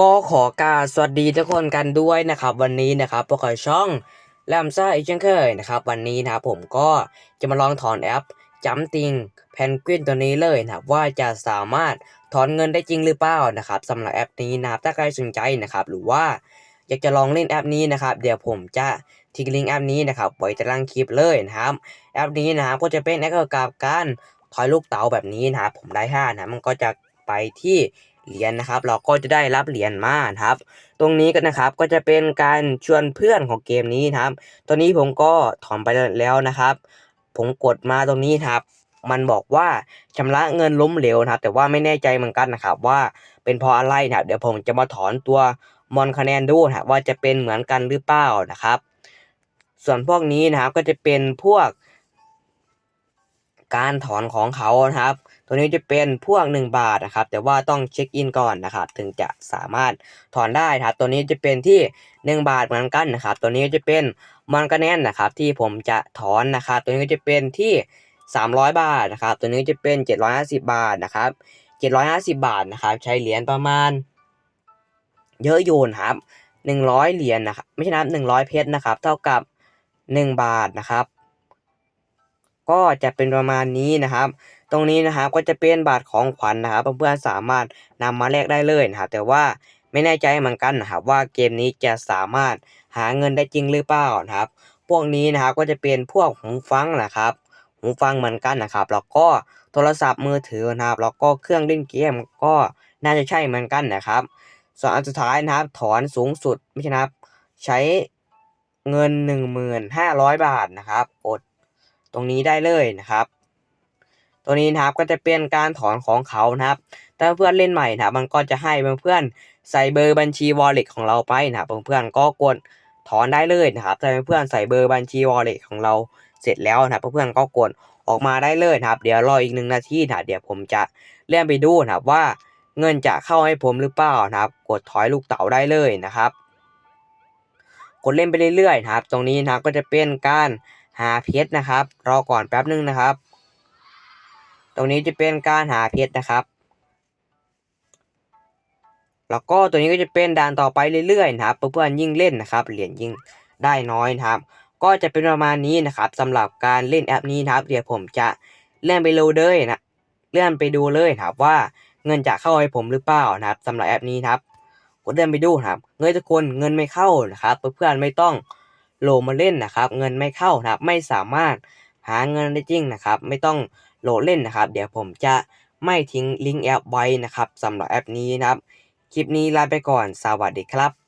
ก็ขอกาบสวัสดีทุกคนกันด้วยนะครับ วันนี้นะครับพวกเราช่องแลมซ่าอีกเช่นเคยนะครับวันนี้นะครับผมก็จะมาลองถอนแอปจัมติงแพนกวินตัวนี้เลยนะครับว่าจะสามารถถอนเงินได้จริงหรือเปล่านะครับสำหรับแอปนี้นะครับถ้าใครสนใจนะครับหรือว่าอยากจะลองเล่นแอปนี้นะครับ เดี๋ยวผมจะทิ้งลิงก์แอปนี้นะครับไว้ใต้ล่างคลิปเลยนะครับแอปนี้นะครับก็จะเป็นแอปเกี่ยวกับการถอยลูกเต๋าแบบนี้นะครับผมได้ห้านะมันก็จะไปที่ เหรียญนะครับ เราก็จะได้รับเหรียญมาครับ ตรงนี้ก็นะครับก็จะเป็นการชวนเพื่อนของเกมนี้ครับ ตอนนี้ผมก็ถอนไปแล้วนะครับ ผมกดมาตรงนี้ครับ มันบอกว่าชำระเงินล้มเหลวนะครับ แต่ว่าไม่แน่ใจเหมือนกันนะครับ ว่าเป็นเพราะอะไรนะครับ เดี๋ยวผมจะมาถอนตัวมอนคะแนนดูนะว่าจะเป็นเหมือนกันหรือเปล่านะครับ ส่วนพวกนี้นะครับก็จะเป็นพวก การถอนของเขานะครับ ตัวนี้จะเป็นพวก 1 บาทนะครับ แต่ว่าต้องเช็คอินก่อนนะครับ ถึงจะสามารถถอนได้ครับ ตัวนี้จะเป็นที่ 1 บาทเหมือนกันนะครับ ตัวนี้จะเป็นมอนกาแนนนะครับ ที่ผมจะถอนนะครับ ตัวนี้ก็จะเป็นที่ 300 บาทนะครับ ตัวนี้จะเป็น 750 บาทนะครับ750 บาทนะครับ ใช้เหรียญประมาณ เยอะอยู่นะครับ100 เหรียญนะครับ ไม่ใช่นะ100 เพชรนะครับ เท่ากับ 1 บาทนะครับ ก็จะเป็นประมาณนี้นะครับ ตรงนี้นะครับก็จะเป็นบาทของขวัญนะครับเพื่อนๆสามารถนำมาแลกได้เลยนะครับแต่ว่าไม่แน่ใจเหมือนกันนะครับว่าเกมนี้จะสามารถหาเงินได้จริงหรือเปล่านะครับ พวกนี้นะครับก็จะเป็นพวกหูฟังนะครับหูฟังเหมือนกันนะครับ แล้วก็โทรศัพท์มือถือนะครับ แล้วก็เครื่องเล่นเกมก็น่าจะใช่เหมือนกันนะครับ ส่วนอันสุดท้ายนะครับ ถอนสูงสุดไม่ใช่นะครับ ใช้เงิน 1,500 บาทนะครับกด ตรงนี้ได้เลยนะครับ ตัวนี้นะครับก็จะเป็นการถอนของเขานะครับ ถ้าเพื่อนเล่นใหม่นะครับมันก็จะให้เพื่อนใส่เบอร์บัญชี wallet ของเราไปนะครับเพื่อนๆก็กดถอนได้เลยนะครับถ้าเพื่อนใส่เบอร์บัญชี wallet ของเราเสร็จแล้วนะครับเพื่อนๆก็กดออกมาได้เลยนะครับ เดี๋ยวรออีกหนึ่งนาทีนะเดี๋ยวผมจะเลื่อนไปดูนะครับว่าเงินจะเข้าให้ผมหรือเปล่านะครับ กดถอยลูกเต๋าได้เลยนะครับ กดเล่นไปเรื่อยๆนะครับ ตรงนี้นะครับก็จะเป็นการ หาเพชรนะครับ รอก่อนแป๊บนึงนะครับ ตรงนี้จะเป็นการหาเพชรนะครับ แล้วก็ตัวนี้ก็จะเป็นด่านต่อไปเรื่อยๆนะครับเพื่อนๆยิ่งเล่นนะครับเหรียญยิ่งได้น้อยนะครับ ก็จะเป็นประมาณนี้นะครับสำหรับการเล่นแอปนี้นะครับ เดี๋ยวผมจะเลื่อนไปดูเลยนะเลื่อนไปดูเลยนะครับว่าเงินจะเข้าให้ผมหรือเปล่านะครับสำหรับแอปนี้นะครับกดเลื่อนไปดูนะครับ เงินทุกคนเงินไม่เข้านะครับ เพื่อนๆไม่ต้อง โหลดมาเล่นนะครับ เงินไม่เข้านะครับ ไม่สามารถหาเงินได้จริงนะครับ ไม่ต้องโหลดเล่นนะครับ เดี๋ยวผมจะไม่ทิ้งลิงก์แอปไว้นะครับสำหรับแอปนี้นะครับ คลิปนี้ลาไปก่อน สวัสดีครับ